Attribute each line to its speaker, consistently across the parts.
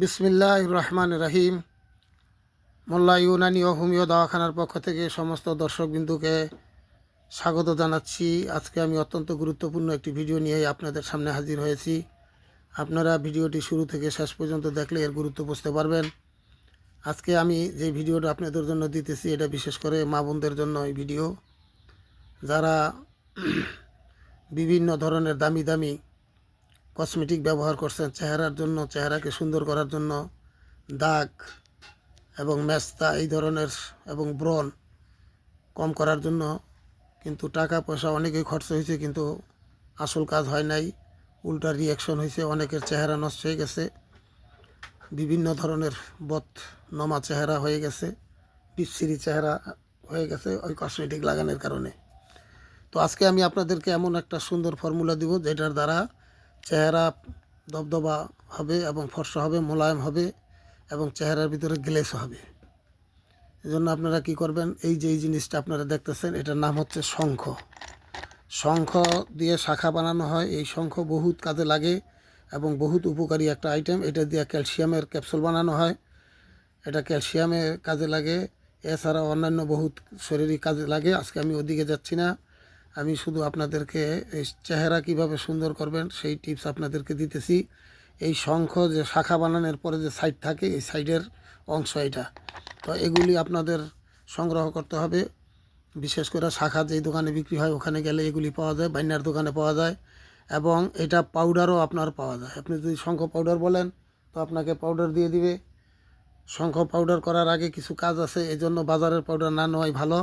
Speaker 1: বিসমিল্লাহ রহমান রাহিম মোল্লা ইউনানি ও হোমিও দাওয়াখানার পক্ষ থেকে সমস্ত দর্শকবিন্দুকে স্বাগত জানাচ্ছি। আজকে আমি অত্যন্ত গুরুত্বপূর্ণ একটি ভিডিও নিয়ে আপনাদের সামনে হাজির হয়েছি। আপনারা ভিডিওটি শুরু থেকে শেষ পর্যন্ত দেখলে এর গুরুত্ব বুঝতে পারবেন। আজকে আমি যে ভিডিওটা আপনাদের জন্য দিতেছি, এটা বিশেষ করে মা বোনদের জন্য এই ভিডিও। যারা বিভিন্ন ধরনের দামি দামি কসমেটিক ব্যবহার করছেন চেহারার জন্য, চেহারাকে সুন্দর করার জন্য, দাগ এবং মেস্তা এই ধরনের এবং ব্রণ কম করার জন্য। কিন্তু টাকা পয়সা অনেকেই খরচ হয়েছে, কিন্তু আসল কাজ হয় নাই। উল্টা রিয়াকশন হয়েছে, অনেকের চেহারা নষ্ট হয়ে গেছে। বিভিন্ন ধরনের বত নমা চেহারা হয়ে গেছে, বিচ্ছিরি চেহারা হয়ে গেছে ওই কসমেটিক লাগানোর কারণে। তো আজকে আমি আপনাদেরকে এমন একটা সুন্দর ফর্মুলা দিব, যেটার দ্বারা চেহারা দবদবা হবে এবং ফর্সা হবে, মোলায়েম হবে এবং চেহারার ভিতরে গ্লেস হবে। এজন্য আপনারা কি করবেন? এই যে, এই জিনিসটা আপনারা দেখতেছেন, এটার নাম হচ্ছে শঙ্খ। শঙ্খ দিয়ে শাখা বানানো হয়। এই শঙ্খ বহুত কাজে লাগে এবং বহুত উপকারী একটা আইটেম। এটা দিয়ে ক্যালসিয়ামের ক্যাপসুল বানানো হয়। এটা ক্যালসিয়ামের কাজে লাগে। এছাড়া অন্যান্য বহুত শরীরী কাজে লাগে। আজকে আমি ওদিকে যাচ্ছি না। আমি শুধু আপনাদেরকে এই চেহারা কীভাবে সুন্দর করবেন সেই টিপস আপনাদেরকে দিতেছি। এই শঙ্খ যে শাখা বানানোর পরে যে সাইড থাকে, এই সাইডের অংশ এটা। তো এগুলি আপনাদের সংগ্রহ করতে হবে। বিশেষ করে শাখা যেই দোকানে বিক্রি হয়, ওখানে গেলে এগুলি পাওয়া যায় বাইনার দোকানে পাওয়া যায় এবং এটা পাউডারও আপনার পাওয়া যায়। আপনি যদি শঙ্খ পাউডার বলেন, তো আপনাকে পাউডার দিয়ে দিবে। শঙ্খ পাউডার করার আগে কিছু কাজ আছে এই জন্য বাজারের পাউডার না নেওয়াই ভালো।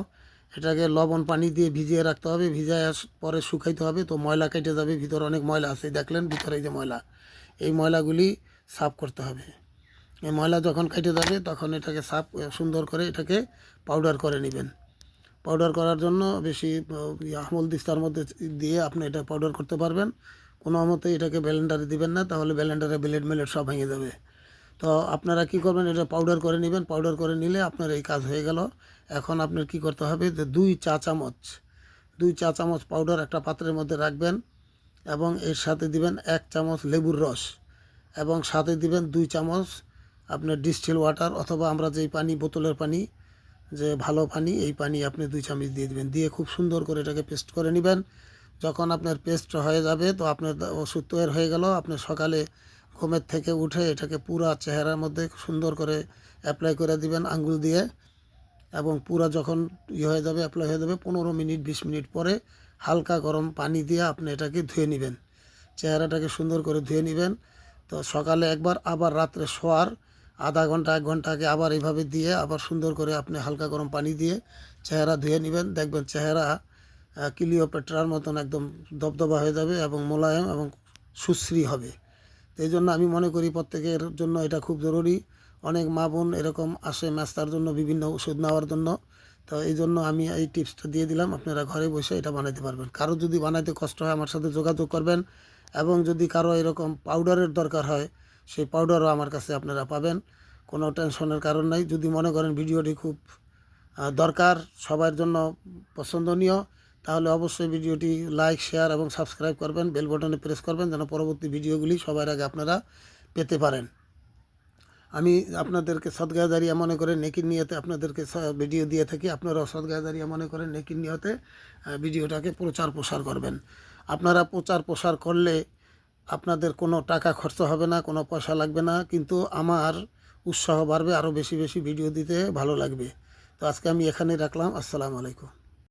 Speaker 1: এটাকে লবণ পানি দিয়ে ভিজিয়ে রাখতে হবে, ভিজায় পরে শুকাইতে হবে। তো ময়লা কেটে যাবে, ভিতরে অনেক ময়লা আছে, দেখলেন ভিতরে যে ময়লা। এই ময়লাগুলি সাফ করতে হবে। এই ময়লা যখন কেটে যাবে, তখন এটাকে সাফ সুন্দর করে এটাকে পাউডার করে নেবেন। পাউডার করার জন্য বেশি আমল দিস্তার মধ্যে দিয়ে আপনি এটা পাউডার করতে পারবেন। কোনো মতে এটাকে ব্যালেন্ডারে দিবেন না, তাহলে ব্যালেন্ডারে ব্লেড মেলেট সব ভেঙে যাবে। তো আপনারা কি করবেন, এটা পাউডার করে নেবেন পাউডার করে নিলে আপনার এই কাজ হয়ে গেল। এখন আপনার কি করতে হবে যে দুই চা চামচ, দুই চা চামচ পাউডার একটা পাত্রের মধ্যে রাখবেন এবং এর সাথে দিবেন এক চামচ লেবুর রস এবং সাথে দিবেন দুই চামচ আপনার ডিস্টিল ওয়াটার অথবা আমরা যেই পানি, বোতলের পানি, যে ভালো পানি, এই পানি আপনি দুই চামচ দিয়ে দিবেন। দিয়ে খুব সুন্দর করে এটাকে পেস্ট করে নেবেন। যখন আপনার পেস্ট হয়ে যাবে তো আপনার ওষুধ তৈরি হয়ে গেল। আপনি সকালে ঘুমের থেকে উঠে এটাকে পুরা চেহারার মধ্যে সুন্দর করে অ্যাপ্লাই করে দিবেন আঙ্গুল দিয়ে এবং পুরা যখন ইয়ে হয়ে যাবে অ্যাপ্লাই হয়ে যাবে, পনেরো মিনিট, বিশ মিনিট পরে হালকা গরম পানি দিয়ে আপনি এটাকে ধুয়ে নেবেন। চেহারাটাকে সুন্দর করে ধুয়ে নেবেন। তো সকালে একবার, আবার রাত্রে শোয়ার, আধা ঘণ্টা, এক ঘণ্টা আগে আবার এইভাবে দিয়ে আবার সুন্দর করে আপনি হালকা গরম পানি দিয়ে চেহারা ধুয়ে নেবেন। দেখবেন চেহারা ক্লিওপেট্রার মতন একদম দবদবা হয়ে যাবে এবং মোলায়েম এবং সুশ্রী হবে। এই জন্য আমি মনে করি প্রত্যেকের জন্য এটা খুব জরুরি। অনেক মা বোন এরকম আসে ম্যাস্তার জন্য, বিভিন্ন ওষুধ নেওয়ার জন্য। তো এই জন্য আমি এই টিপসটা দিয়ে দিলাম, আপনারা ঘরে বসে এটা বানাতে পারবেন। কারও যদি বানাইতে কষ্ট হয় আমার সাথে যোগাযোগ করবেন এবং যদি কারও এরকম পাউডারের দরকার হয়, সেই পাউডারও আমার কাছে আপনারা পাবেন, কোনো টেনশনের কারণ নাই। যদি মনে করেন ভিডিওটি খুব দরকার, সবার জন্য পছন্দনীয় তাহলে অবশ্যই ভিডিওটি লাইক, শেয়ার এবং সাবস্ক্রাইব করবেন, বেল বটনে প্রেস করবেন যেন পরবর্তী ভিডিওগুলি সবার আগে আপনারা পেতে পারেন। আমি আপনাদেরকে সদগায়দারিয়া মনে করে নেকির নিয়তে আপনাদেরকে ভিডিও দিয়ে থাকি। আপনারাও সদগায়দারিয়া মনে করেন নেকির নিয়তে ভিডিওটাকে প্রচার প্রসার করবেন। আপনারা প্রচার প্রসার করলে আপনাদের কোনো টাকা খরচ হবে না, কোনো পয়সা লাগবে না, কিন্তু আমার উৎসাহ বাড়বে, আরও বেশি বেশি ভিডিও দিতে ভালো লাগবে। তো আজকে আমি এখানেই রাখলাম। আসসালামু আলাইকুম।